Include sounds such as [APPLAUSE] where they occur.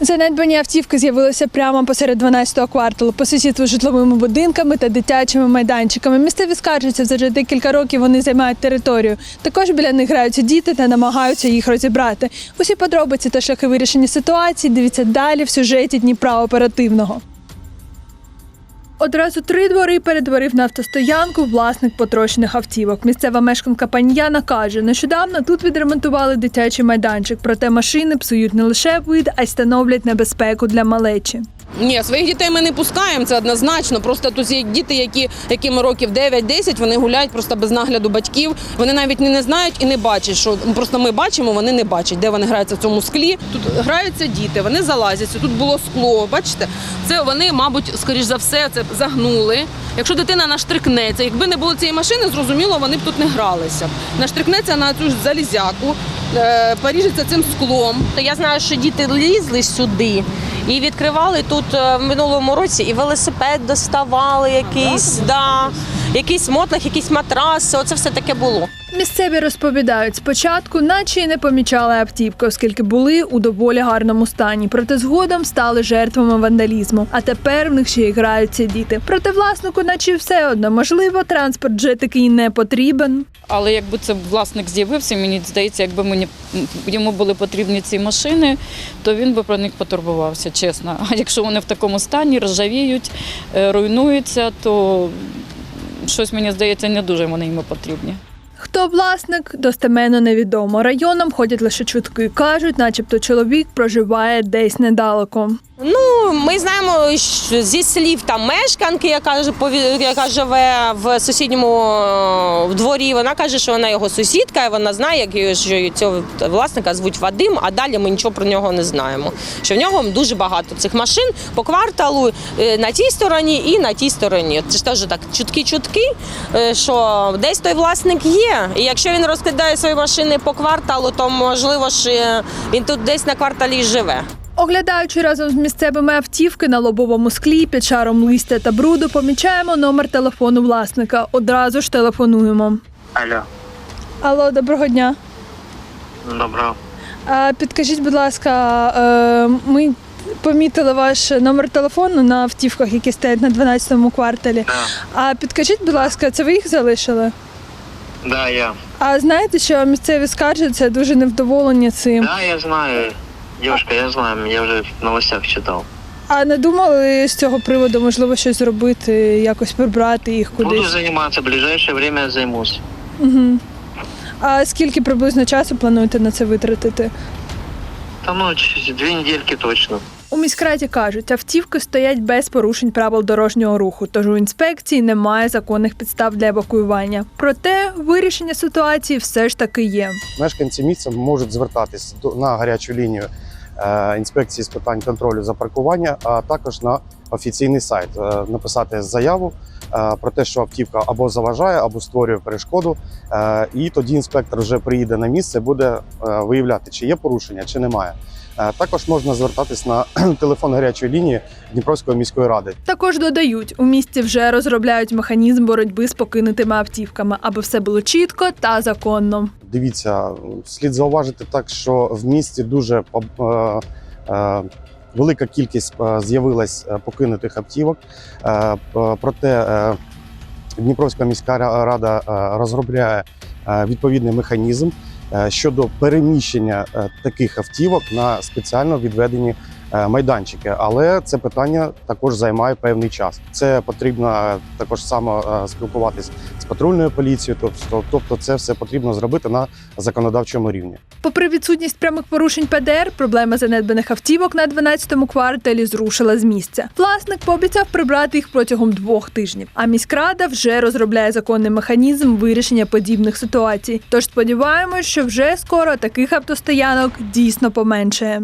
Занедбані автівки з'явилися прямо посеред 12-го кварталу по сусідству з житловими будинками та дитячими майданчиками. Місцеві скаржаться, вже декілька років вони займають територію. Також біля них граються діти та намагаються їх розібрати. Усі подробиці та шляхи вирішення ситуації дивіться далі в сюжеті Дніпра оперативного. Одразу три двори перетворив на автостоянку власник потрощених автівок. Місцева мешканка Паньяна каже, нещодавно тут відремонтували дитячий майданчик, проте машини псують не лише вид, а й становлять небезпеку для малечі. Ні, своїх дітей ми не пускаємо, це однозначно. Просто тут є діти, які, яким років 9-10, вони гуляють просто без нагляду батьків. Вони навіть не, не знають і не бачать, що просто ми бачимо, вони не бачать, де вони граються в цьому склі. Тут граються діти, вони залазять. Тут було скло. Бачите, це вони, мабуть, скоріш за все, це загнули. Якщо дитина наштрикнеться, якби не було цієї машини, зрозуміло, вони б тут не гралися. Наштрикнеться на цю ж залізяку, е, поріжеться цим склом. Я знаю, що діти лізли сюди і відкривали тут е, в минулому році і велосипед доставали якийсь, да, якийсь мотлах, якісь матраси. Оце все таке було. Місцеві розповідають, спочатку наче й не помічали автівки, оскільки були у доволі гарному стані. Проте згодом стали жертвами вандалізму. А тепер в них ще й граються діти. Проте власнику, наче все одно, можливо, транспорт вже такий не потрібен. Але якби це власник з'явився, мені здається, якби мені йому були потрібні ці машини, то він би про них потурбувався, чесно. А якщо вони в такому стані ржавіють, е, руйнуються, то щось мені здається не дуже вони йому потрібні. Хто власник, достеменно невідомо. Районом ходять лише чутки. кажуть, начебто чоловік проживає десь недалеко. Ну, ми знаємо що зі слів там мешканки, яка яка живе в сусідньому е, дворі. Вона каже, що вона його сусідка, і вона знає, як що цього власника звуть Вадим. А далі ми нічого про нього не знаємо. Що в нього дуже багато цих машин по кварталу е, на тій стороні і на тій стороні. Це ж теж так чутки-чутки, е, що десь той власник є. І якщо він розкидає свої машини по кварталу, то можливо ж е, він тут десь на кварталі живе. Оглядаючи разом з місцевими автівки на лобовому склі під шаром листя та бруду, помічаємо номер телефону власника. Одразу ж телефонуємо. Алло, Алло, доброго дня. доброго. А, підкажіть, будь ласка, е, ми помітили ваш номер телефону на автівках, які стоять на 12-му кварталі. Да, А підкажіть, будь ласка, це ви їх залишили? Да, я. А знаєте, що місцеві скаржаться дуже невдоволені цим. Да, я знаю. Дівчинка, я знаю, я вже в новостях читав. А не думали з цього приводу, можливо, щось зробити, якось прибрати їх Буду кудись? займатися, в ближайше время займусь. Угу. А скільки приблизно часу плануєте на це витратити? Та ну, дві недельки точно. У міськраді кажуть, автівки стоять без порушень правил дорожнього руху, тож у інспекції немає законних підстав для евакуювання. Проте вирішення ситуації все ж таки є. Мешканці місця можуть звертатись до- на гарячу лінію е, інспекції з питань контролю за паркування, а також на офіційний сайт е, написати заяву про те, що автівка або заважає, або створює перешкоду. Е, І тоді інспектор вже приїде на місце, буде е, виявляти, чи є порушення, чи немає. Е, Також можна звертатись на [CLEARS THROAT] телефон гарячої лінії Дніпровської міської ради Також додають, у місті вже розробляють механізм боротьби з покинутими автівками, аби все було чітко та законно. Дивіться, слід зауважити так, що в місті дуже е, е, велика кількість е, з'явилась е, покинутих автівок. Е, Проте Дніпровська міська рада розробляє відповідний механізм щодо переміщення таких автівок на спеціально відведені майданчики. Але це питання також займає певний час. Це потрібно е, також само е, спілкуватись з патрульною поліцією. Тобто, тобто, це все потрібно зробити на законодавчому рівні. Попри відсутність прямих порушень ПДР, проблема занедбаних автівок на 12-му кварталі зрушила з місця. Власник пообіцяв прибрати їх протягом двох тижнів. А міськрада вже розробляє законний механізм вирішення подібних ситуацій. Тож сподіваємось, що вже скоро таких автостоянок дійсно поменшає.